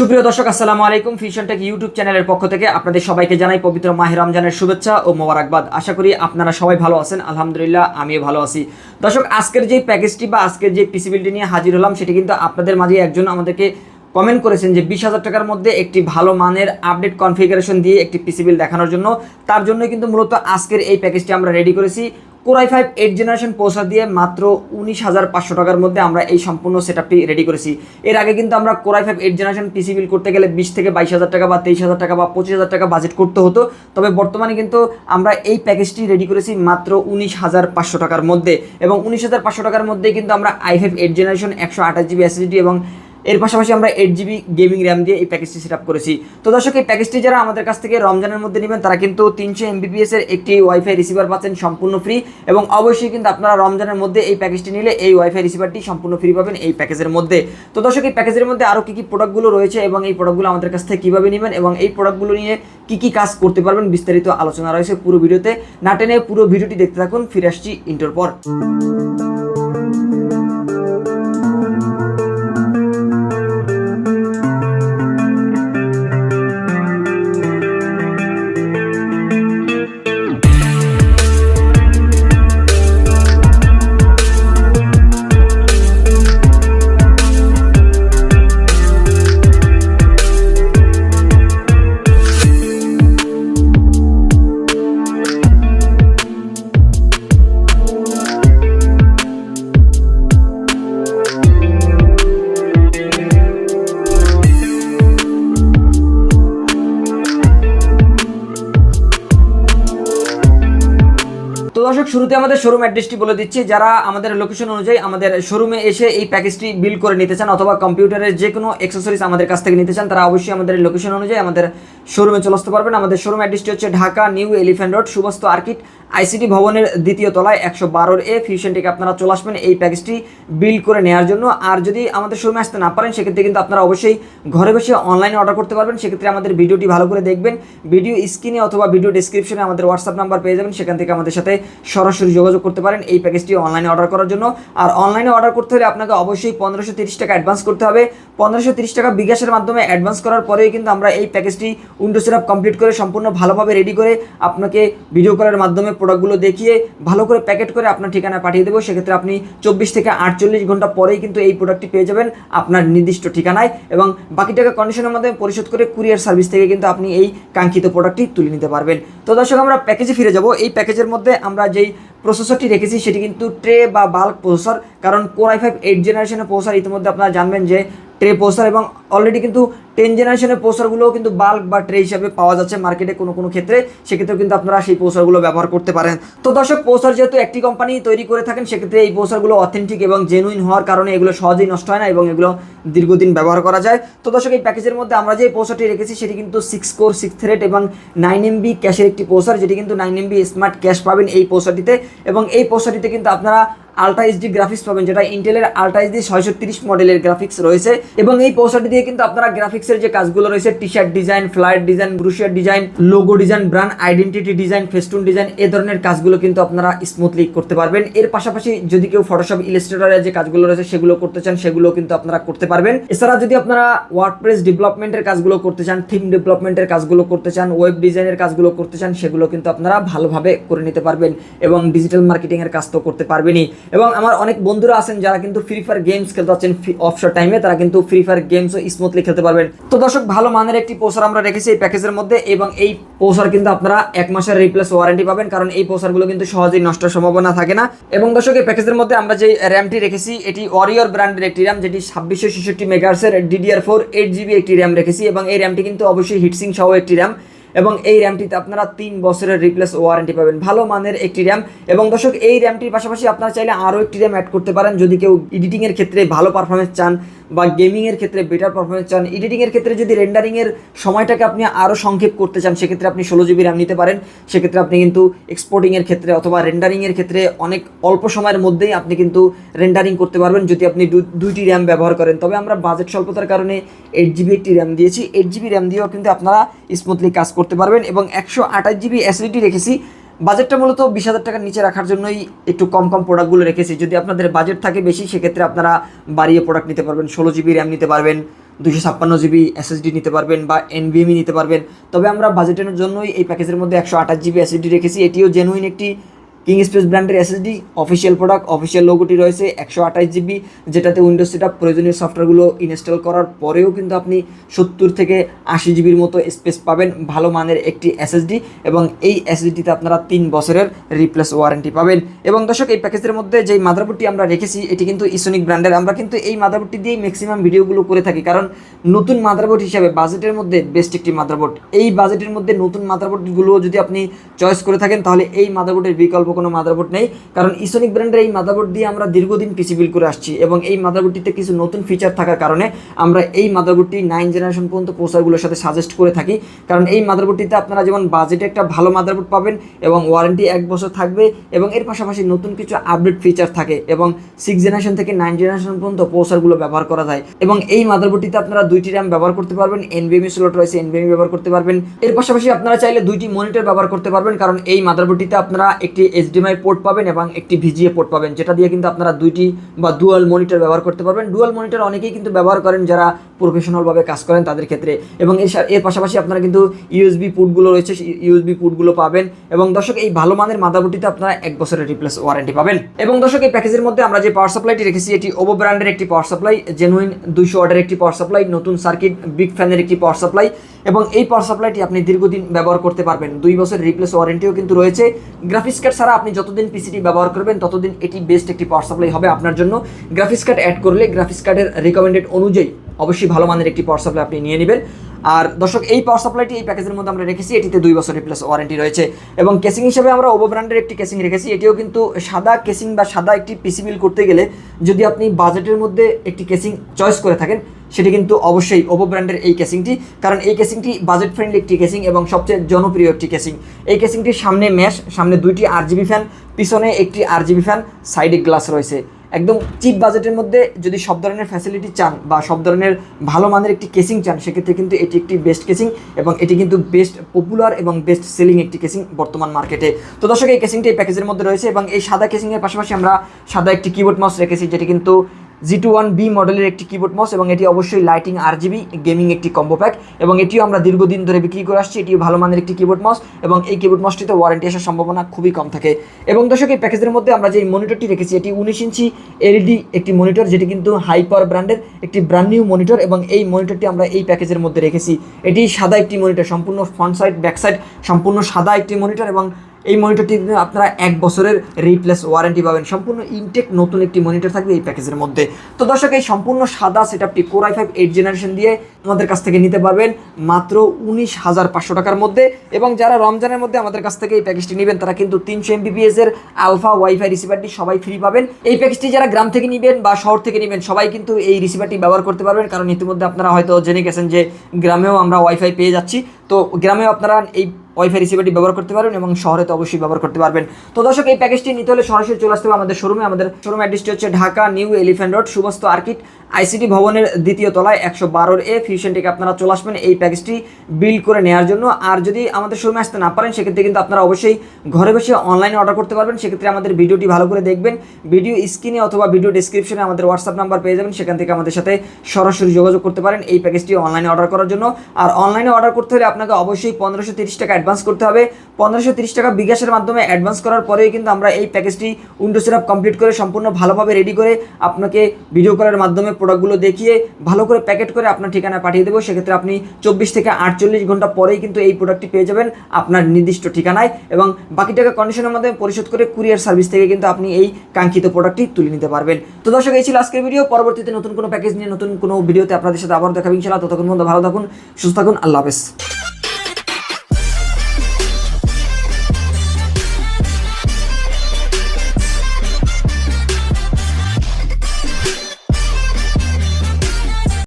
সুপ্রিয় দর্শক, আসসালামু আলাইকুম। ফিশন টেক ইউটিউব চ্যানেলের পক্ষ থেকে আপনাদের সবাইকে জানাই পবিত্র মাহে রমজানের শুভেচ্ছা ও মোবারকবাদ। আশা করি আপনারা সবাই ভালো আছেন। আলহামদুলিল্লাহ, আমিও ভালো আছি। দর্শক, আজকের যে প্যাকেজটি বা আজকের যে পিসিবিলিটি নিয়ে হাজির হলাম, সেটি কিন্তু আপনাদের মাঝে একজন আমাদেরকে কমেন্ট করেছেন যে বিশ হাজার টাকার মধ্যে একটি ভালো মানের আপডেট কনফিগারেশন দিয়ে একটি পিসিবিল দেখানোর জন্য। তার জন্য কিন্তু মূলত আজকের এই প্যাকেজটি আমরা রেডি করেছি। কোরাই ফাইভ এইট জেনারেশন প্রসার দিয়ে মাত্র উনিশ হাজার পাঁচশো টাকার মধ্যে আমরা এই সম্পূর্ণ সেটআপটি রেডি করেছি। এর আগে কিন্তু আমরা core i five eight generation PC build করতে গেলে বিশ থেকে বাইশ হাজার টাকা বা তেইশ হাজার টাকা বা পঁচিশ হাজার টাকা বাজেট করতে হতো। তবে বর্তমানে কিন্তু আমরা এই প্যাকেজটি রেডি করেছি মাত্র উনিশ হাজার পাঁচশো টাকার মধ্যে। এবং উনিশ হাজার পাঁচশো টাকার মধ্যে কিন্তু আমরা আই ফাইভ এইট জেনারেশন একশো আঠাশ জিবি এসএসডি এবং এর পাশাপাশি আমরা এইট জিবি গেমিং র্যাম দিয়ে এই প্যাকেজটি সেট আপ করেছি। তো দর্শক, এই প্যাকেজটি যারা আমাদের কাছ থেকে রমজানের মধ্যে নেবেন, তারা কিন্তু তিনশো এমবিপিএস এর একটি ওয়াইফাই রিসিভার পাচ্ছেন সম্পূর্ণ ফ্রি এবং অবশ্যই কিন্তু আপনারা রমজানের মধ্যে এই প্যাকেজটি নিলে এই ওয়াইফাই রিসিভারটি সম্পূর্ণ ফ্রি পাবেন এই প্যাকেজের মধ্যে। তো দর্শক, এই প্যাকেজের মধ্যে আরও কী কী প্রোডাক্টগুলো রয়েছে এবং এই প্রোডাক্টগুলো আমাদের কাছ থেকে কীভাবে নেবেন এবং এই প্রোডাক্টগুলো নিয়ে কী কী কাজ করতে পারবেন বিস্তারিত আলোচনা রয়েছে পুরো ভিডিওতে। না টেনে পুরো ভিডিওটি দেখতে থাকুন, ফিরে আসছি ইন্টার পর। দর্শক, শুরুতে আমাদের শোরুম অ্যাড্রেসটি বলে দিচ্ছি। যারা আমাদের লোকেশন অনুযায়ী আমাদের শোরুমে এসে এই প্যাকেজটি বিল করে নিতে চান অথবা কম্পিউটারের যে কোনো অ্যাক্সেসরিজ আমাদের কাছ থেকে নিতে চান, তারা অবশ্যই আমাদের লোকেশন অনুযায়ী আমাদের শোরুমে চলে আসতে পারবেন। আমাদের শোরুম অ্যাড্রেসটি হচ্ছে ঢাকা নিউ এলিফ্যান্ট রোড, সুবস্ত আর্কিট আইসিটি ভবনের দ্বিতীয় তলায় একশো বারোর এ ফিউশন থেকে আপনারা চলে আসবেন এই প্যাকেজটি বিল করে নেওয়ার জন্য। আর যদি আমাদের শোরুমে আসতে না পারেন, সেক্ষেত্রে কিন্তু আপনারা অবশ্যই ঘরে বসে অনলাইনে অর্ডার করতে পারবেন। সেক্ষেত্রে আমাদের ভিডিওটি ভালো করে দেখবেন। ভিডিও স্ক্রিনে অথবা ভিডিও ডিসক্রিপশনে আমাদের হোয়াটসঅ্যাপ নাম্বার পেয়ে যাবেন। সেখান থেকে আমাদের সাথে সরাসরি যোগাযোগ করতে পারেন এই প্যাকেজটি অনলাইনে অর্ডার করার জন্য। আর অনলাইনে অর্ডার করতে হলে আপনাকে অবশ্যই পনেরোশো তিরিশ টাকা অ্যাডভান্স করতে হবে। পনেরোশো তিরিশ টাকা বিকাশের মাধ্যমে অ্যাডভান্স করার পরেই কিন্তু আমরা এই প্যাকেজটি উইন্ডো সেটআপ কমপ্লিট করে সম্পূর্ণ ভালোভাবে রেডি করে আপনাকে ভিডিও কলের মাধ্যমে প্রোডাক্টগুলো দেখিয়ে ভালো করে প্যাকেট করে আপনার ঠিকানায় পাঠিয়ে দেবো। সেক্ষেত্রে আপনি চব্বিশ থেকে আটচল্লিশ ঘণ্টা পরেই কিন্তু এই প্রোডাক্টটি পেয়ে যাবেন আপনার নির্দিষ্ট ঠিকানায় এবং বাকি টাকা কন্ডিশনের মাধ্যমে পরিশোধ করে কুরিয়ার সার্ভিস থেকে কিন্তু আপনি এই কাঙ্ক্ষিত প্রোডাক্টটি তুলে নিতে পারবেন। তো দর্শক, আমরা প্যাকেজে ফিরে যাব। এই প্যাকেজের মধ্যে আমরা যেই প্রসেসরটি রেখেছি, সেটি কিন্তু ট্রে বা বাল্ক প্রসেসর কারণ কোর আই ফাইভ এইট জেনারেশনের প্রসেসর ইতিমধ্যে আপনারা জানবেন যে ট্রে প্রসেসর এবং অলরেডি কিন্তু টেন জেনারেশনের প্রসেসরগুলোও কিন্তু বাল্ক বা ট্রে হিসাবে পাওয়া যাচ্ছে মার্কেটে কোনো কোনো ক্ষেত্রে। সেক্ষেত্রেও কিন্তু আপনারা সেই প্রসেসরগুলো ব্যবহার করতে পারেন। তো দর্শক প্রসেসর যেহেতু একটি কোম্পানি তৈরি করে থাকেন, সেক্ষেত্রে এই প্রসেসরগুলো অথেন্টিক এবং জেনুইন হওয়ার কারণে এগুলো সহজেই নষ্ট হয় না এবং এগুলো দীর্ঘদিন ব্যবহার করা যায়। তো দর্শক, এই প্যাকেজের মধ্যে আমরা যে প্রসেসরটি রেখেছি, সেটি কিন্তু সিক্স কোর সিক্স থ্রেড এবং নাইন এমবি ক্যাশের একটি প্রসেসর যেটি কিন্তু নাইন এমবি স্মার্ট ক্যাশ পাবেন এই প্রসেসরটিতে এবং এই প্রসেসরটিতে কিন্তু আপনারা আলট্রা এইচডি গ্রাফিক্স পাবেন, যেটা ইন্টেলের আলট্রা এইচডি ছয়শো তিরিশ মডেলের গ্রাফিক্স রয়েছে। এবং এই প্রসেসরটি দিয়ে কিন্তু আপনারা গ্রাফিক্সের যে কাজগুলো রয়েছে T shirt design flyer design brochure design logo design brand identity design festoon design এ ধরনের কাজগুলো কিন্তু আপনারা স্মুথলি করতে পারবেন। এর পাশাপাশি যদি কেউ ফটোশপ ইলাস্ট্রেটরের যে কাজগুলো রয়েছে, সেগুলো করতে চান, সেগুলো কিন্তু আপনারা করতে পারবেন। এছাড়া যদি আপনারা ওয়ার্ডপ্রেস ডেভেলপমেন্টের কাজগুলো করতে চান থিম ডেভেলপমেন্টের কাজগুলো করতে চান ওয়েব ডিজাইনের কাজগুলো করতে চান, সেগুলো কিন্তু আপনারা ভালোভাবে করে নিতে পারবেন এবং ডিজিটাল মার্কেটিংয়ের কাজ তো করতে পারবেনই। এবং আমার অনেক বন্ধুরা আছেন যারা কিন্তু ফ্রি ফায়ার গেমস খেলতে পারছেন অফশোর টাইমে তারা কিন্তু ফ্রি ফায়ার গেমসও স্মুথলি খেলতে পারবেন। তো দর্শক, ভালো মানের একটি পোসার আমরা রেখেছি এই প্যাকেজের মধ্যে এবং এই পোসার কিন্তু আপনারা এক মাসের রিপ্লেস ওয়ারেন্টি পাবেন, কারণ এই পোসারগুলো কিন্তু সহজেই নষ্টের সম্ভাবনা থাকে না। এবং দর্শক, এই প্যাকেজের মধ্যে আমরা যে র্যামটি রেখেছি, এটি ওরিয়র ব্র্যান্ডের একটি র্যাম যেটি ছাব্বিশশো ছেষট্টি মেগার্সের ডিডিআর ফোর এইট জিবি একটি র্যাম রেখেছি এবং এই র্যামটি কিন্তু অবশ্যই হিটসিং সহ একটি র্যাম এবং এই র্যামটিতে আপনারা তিন বছরের রিপ্লেস ওয়ারেন্টি পাবেন। ভালো মানের একটি র্যাম এবং দর্শক, এই র্যামটির পাশাপাশি আপনারা চাইলে আরও একটি র্যাম অ্যাড করতে পারেন। যদি কেউ এডিটিংয়ের ক্ষেত্রে ভালো পারফরমেন্স চান বা গেমিংয়ের ক্ষেত্রে বেটার পারফরমেন্স চান এডিটিংয়ের ক্ষেত্রে যদি রেন্ডারিংয়ের সময়টাকে আপনি আরও সংক্ষেপ করতে চান, সেক্ষেত্রে আপনি ষোলো জিবি র্যাম নিতে পারেন। সেক্ষেত্রে আপনি কিন্তু এক্সপোর্টিংয়ের ক্ষেত্রে অথবা রেন্ডারিংয়ের ক্ষেত্রে অনেক অল্প সময়ের মধ্যেই আপনি কিন্তু রেন্ডারিং করতে পারবেন যদি আপনি দুইটি র্যাম ব্যবহার করেন। তবে আমরা বাজেট স্বল্পতার কারণে এইট জিবি একটি র্যাম দিয়েছি। এইট জিবি র্যাম দিয়েও কিন্তু আপনারা স্মুথলি কাজ করতে পারবেন এবং একশো আঠাশ জিবি অ্যাসিডিটি রেখেছি। বাজেটটা মূলত বিশ হাজার টাকার নিচে রাখার জন্যই একটু কম কম প্রোডাক্টগুলো রেখেছি। যদি আপনাদের বাজেট থাকে বেশি, সেক্ষেত্রে আপনারা বাড়িয়ে প্রোডাক্ট নিতে পারবেন। ষোলো জিবি র্যাম নিতে পারবেন দুশো ছাপ্পান্ন জিবি এসএসডি নিতে পারবেন বা এনভিএমই নিতে পারবেন। তবে আমরা বাজেটের জন্যই এই প্যাকেজের মধ্যে একশো আঠাশ জিবি এসএসডি রেখেছি। এটিও জেনুইন একটি কিং স্পেস ব্র্যান্ডের এসএসডি অফিসিয়াল প্রোডাক্ট অফিসিয়াল লোগোটি রয়েছে একশো আঠাশ জিবি, যেটাতে উইন্ডোজ সেট প্রয়োজনীয় সফটওয়্যারগুলো ইনস্টল করার পরেও কিন্তু আপনি সত্তর থেকে আশি জিবির মতো স্পেস পাবেন ভালো মানের একটি এসএসডি এবং এই এসএসডিতে আপনারা তিন বছরের রিপ্লেস ওয়ারেন্টি পাবেন। এবং দর্শক, এই প্যাকেজের মধ্যে যেই মাদারবোর্ডটি আমরা রেখেছি, এটি কিন্তু ইসোনিক ব্র্যান্ডের আমরা কিন্তু এই মাদারবোর্ডটি দিয়েই ম্যাক্সিমাম ভিডিওগুলো করে থাকি, কারণ নতুন মাদারবোর্ড হিসাবে বাজেটের মধ্যে বেস্ট একটি মাদারবোর্ড। এই বাজেটের মধ্যে নতুন মাদারবোর্ডগুলো যদি আপনি চয়েস করে থাকেন, তাহলে এই মাদারবোর্ডের বিকল্প কোনো মাদারবোর্ড নেই। কারণ ইসোনিক ব্র্যান্ডের এই মাদারবোর্ড দিয়ে আমরা দীর্ঘদিন পিসি বিল করে আসছি এবং এই মাদারবোর্ডটিতে কিছু নতুন ফিচার থাকার কারণে আমরা এই মাদারবোর্ডটি নাইন জেনারেশন পর্যন্ত প্রসারগুলোর সাথে সাজেস্ট করে থাকি। কারণ এই মাদারবোর্ডটিতে আপনারা যেমন বাজেটে একটা ভালো মাদারবোর্ড পাবেন এবং ওয়ারেন্টি এক বছর থাকবে এবং এর পাশাপাশি নতুন কিছু আপডেট ফিচার থাকে এবং সিক্স জেনারেশন থেকে নাইন জেনারেশন পর্যন্ত প্রসারগুলো ব্যবহার করা যায়। এবং এই মাদারবোর্ডটিতে আপনারা দুইটি র্যাম ব্যবহার করতে পারবেন এনবিএমই স্লট রয়েছে এনবিএমই ব্যবহার করতে পারবেন। এর পাশাপাশি আপনারা চাইলে দুইটি মনিটর ব্যবহার করতে পারবেন, কারণ এই মাদারবোর্ডটিতে আপনারা একটি এইচডিএমআই পোর্ট পাবেন এবং একটি ভিজিএ পোর্ট পাবেন, যেটা দিয়ে কিন্তু আপনারা দুইটি বা ডুয়াল মনিটর ব্যবহার করতে পারবেন। ডুয়াল মনিটর অনেকেই কিন্তু ব্যবহার করেন যারা প্রফেশনালভাবে কাজ করেন তাদের ক্ষেত্রে। এবং এর পাশাপাশি আপনারা কিন্তু ইউএসবি পুটগুলো রয়েছে ইউএসবি পুটগুলো পাবেন। এবং দর্শক, এই ভালো মানের মাদারবোর্ডটিতে আপনারা এক বছরের রিপ্লেস ওয়ারেন্টি পাবেন। এবং দর্শক, এই প্যাকেজের মধ্যে আমরা যে পাওয়ার সাপ্লাইটি রেখেছি, এটি ওভো ব্র্যান্ডের একটি পাওয়ার সাপ্লাই জেনুইন দুইশো ওয়াটের একটি পাওয়ার সাপ্লাই নতুন সার্কিট বিগ ফ্যানের একটি পাওয়ার সাপ্লাই এবং এই পাওয়ার সাপ্লাইটি আপনি দীর্ঘদিন ব্যবহার করতে পারবেন। দুই বছরের রিপ্লেস ওয়ারেন্টিও কিন্তু রয়েছে। গ্রাফিক্স কার্ড আপনি যতদিন পিসিটি ব্যবহার করবেন, ততদিন এটি বেস্ট একটি পাওয়ার সাপ্লাই হবে আপনার জন্য। গ্রাফিক্স কার্ড অ্যাড করলে গ্রাফিক্স কার্ডের রিকমেন্ডেড অনুযায়ী অবশ্যই ভালো মানের একটি পাওয়ার সাপ্লাই আপনি নিয়ে নেবেন। আর দর্শক, এই পাওয়ার সাপ্লাইটি এই প্যাকেজের মধ্যে আমরা রেখেছি, এটিতে দুই বছর রিপ্লেস ওয়ারেন্টি রয়েছে। এবং কেসিং হিসেবে আমরা ওভো ব্র্যান্ডের একটি কেসিং রেখেছি, এটিও কিন্তু সাদা কেসিং বা সাদা একটি পিসি বিল করতে গেলে যদি আপনি বাজেটের মধ্যে একটি কেসিং চয়েস করে থাকেন সেটি কিন্তু অবশ্যই ওভো ব্র্যান্ডের এই কেসিংটি কারণ এই কেসিংটি বাজেট ফ্রেন্ডলি একটি কেসিং এবং সবচেয়ে জনপ্রিয় একটি কেসিং এই কেসিংটির সামনে ম্যাশ সামনে দুইটি আর জিবি ফ্যান পিছনে একটি আর জিবি ফ্যান সাইডে গ্লাস রয়েছে। একদম চিপ বাজেটের মধ্যে যদি সব ধরনের ফ্যাসিলিটি চান বা সব ধরনের ভালো মানের একটি কেসিং চান, সেক্ষেত্রে কিন্তু এটি একটি বেস্ট কেসিং এবং এটি কিন্তু বেস্ট পপুলার এবং বেস্ট সেলিং একটি কেসিং বর্তমান মার্কেটে তো দর্শক, এই কেসিংটি এই প্যাকেজের মধ্যে রয়েছে এবং এই সাদা কেসিংয়ের পাশাপাশি আমরা সাদা একটি কিবোর্ড মাউস রেখেছি, যেটি কিন্তু জি টু ওয়ান বি মডেলের একটি কিবোর্ড মাউস এবং এটি অবশ্যই লাইটিং আর জিবি গেমিং একটি কম্বো প্যাক এবং এটিও আমরা দীর্ঘদিন ধরে বিক্রি করে আসছি। এটিও ভালো মানের একটি কিবোর্ড মাউস এবং এই কিবোর্ড মাউসটিতে ওয়ারেন্টি আসার সম্ভাবনা খুবই কম থাকে। এবং দর্শক, এই প্যাকেজের মধ্যে আমরা যে মনিটরটি রেখেছি, এটি উনিশ ইঞ্চি এলইডি একটি মনিটর যেটি কিন্তু হাই পাওয়ার ব্র্যান্ডের একটি ব্র্যান্ড নিউ মনিটর এবং এই মনিটরটি আমরা এই প্যাকেজের মধ্যে রেখেছি। এটি সাদা একটি মনিটর সম্পূর্ণ ফ্রন্ট সাইড ব্যাক সাইড সম্পূর্ণ সাদা একটি মনিটর এবং এই মনিটরটি আপনারা এক বছরের রিপ্লেস ওয়ারেন্টি পাবেন। সম্পূর্ণ ইনটেক নতুন একটি মনিটর থাকবে এই প্যাকেজের মধ্যে। তো দর্শক, এই সম্পূর্ণ সাদা সেটআপটি core i five eight generation দিয়ে আমাদের কাছ থেকে নিতে পারবেন মাত্র উনিশ হাজার পাঁচশো টাকার মধ্যে এবং যারা রমজানের মধ্যে আমাদের কাছ থেকে এই প্যাকেজটি নেবেন, তারা কিন্তু তিনশো এমবিপিএস এর আলফা ওয়াইফাই রিসিভারটি সবাই ফ্রি পাবেন। এই প্যাকেজটি যারা গ্রাম থেকে নেবেন বা শহর থেকে নেবেন, সবাই কিন্তু এই রিসিভারটি ব্যবহার করতে পারবেন। কারণ ইতিমধ্যে আপনারা হয়তো জেনে গেছেন যে গ্রামেও আমরা ওয়াইফাই পেয়ে যাচ্ছি। তো গ্রামেও আপনারা এই ওয়াইফাই রিসিভারটি ব্যবহার করতে পারবেন এবং শহরে তো অবশ্যই ব্যবহার করতে পারবেন। তো দর্শক, এই প্যাকেজটি নিতে হলে সরাসরি চলে আসতে হবে আমাদের শোরুমে আমাদের শোরুম অ্যাড্রেসটি হচ্ছে ঢাকা নিউ এলিফ্যান্ট রোড, সুবস্ত আর্কিট, আইসিটি ভবনের দ্বিতীয় তলায় একশো বারোর এ ফিউশন থেকে আপনারা চলে আসবেন এই প্যাকেজটি বিল করে নেওয়ার জন্য। আর যদি আমাদের শোরুমে আসতে না পারেন, সেক্ষেত্রে কিন্তু আপনারা অবশ্যই ঘরে বসে অনলাইনে অর্ডার করতে পারবেন। সেক্ষেত্রে আমাদের ভিডিওটি ভালো করে দেখবেন। ভিডিও স্ক্রিনে অথবা ভিডিও ডিসক্রিপশনে আমাদের হোয়াটসঅ্যাপ নাম্বার পেয়ে যাবেন। সেখান থেকে আমাদের সাথে সরাসরি যোগাযোগ করতে পারেন। এই প্যাকেজটি অনলাইনে অর্ডার করার জন্য। আর অনলাইনে অর্ডার করতে হলে আপনাকে অবশ্যই পনেরোশো তিরিশ টাকা অ্যাডভান্স করতে হবে। পনেরোশো তিরিশ টাকা বিকাশের মাধ্যমে অ্যাডভান্স করার পরেই কিন্তু আমরা এই প্যাকেজটি উইন্ডো সেটআপ কমপ্লিট করে সম্পূর্ণ ভালোভাবে রেডি করে আপনাকে ভিডিও কলের মাধ্যমে প্রোডাক্টগুলো দেখিয়ে ভালো করে প্যাকেট করে আপনার ঠিকানায় পাঠিয়ে দেবো। সেক্ষেত্রে আপনি চব্বিশ থেকে আটচল্লিশ ঘণ্টা পরেই কিন্তু এই প্রোডাক্টটি পেয়ে যাবেন আপনার নির্দিষ্ট ঠিকানায় এবং বাকি টাকা কন্ডিশনের মাধ্যমে পরিশোধ করে কুরিয়ার সার্ভিস থেকে কিন্তু আপনি এই কাঙ্ক্ষিত প্রোডাক্টটি তুলে নিতে পারবেন। তো দর্শক, এই ছিল আজকের ভিডিও পরবর্তীতে নতুন কোনো প্যাকেজ নিয়ে নতুন কোনো ভিডিওতে আপনাদের সাথে আবার দেখাবেন ইনশাআল্লাহ। ততক্ষণ মধ্যে ভালো থাকুন, সুস্থ থাকুন, আল্লাহ হাফেজ।